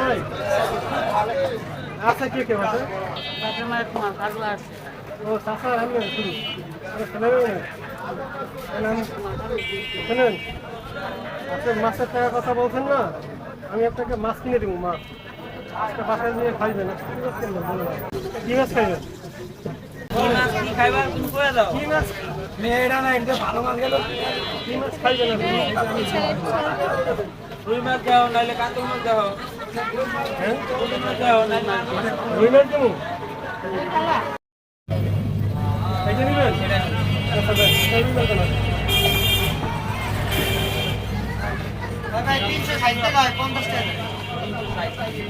নাই কে কে আছে। ও চাষা আমি শুরু শুনেন আপনি মাছের টাকার কথা বলছেন না? আমি আপনাকে মাছ কিনে দেবো মাছ আজকে বাসায় নিয়ে খাইবেন কি মাছ বলুন। কি মাছ খাইবেন? কি মাছ? মেয়েরা না এটা ভালো মাছ গেল। কি মাছ খাইবেন আপনি রুই মাছ দাও নাহলে কাতল মাছ দাও হ্যাঁ? রুই মাছ দাও নাহলে রুই মাছ দেবো? এইটা নিবেন? আচ্ছা বেশ রুই মাছ দেন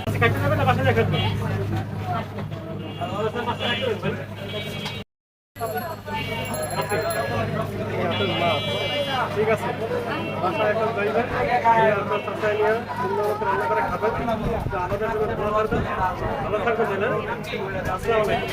আচ্ছা কাটতে যাবেন না? বাসায় রাখবেন ঠিক আছে? বাসায় এখন যাইবেন আপনার চাচাই নিয়ে সুন্দর করে খাবেন। আমাদের জন্য ভালো থাকবেন আসসালামু আলাইকুম।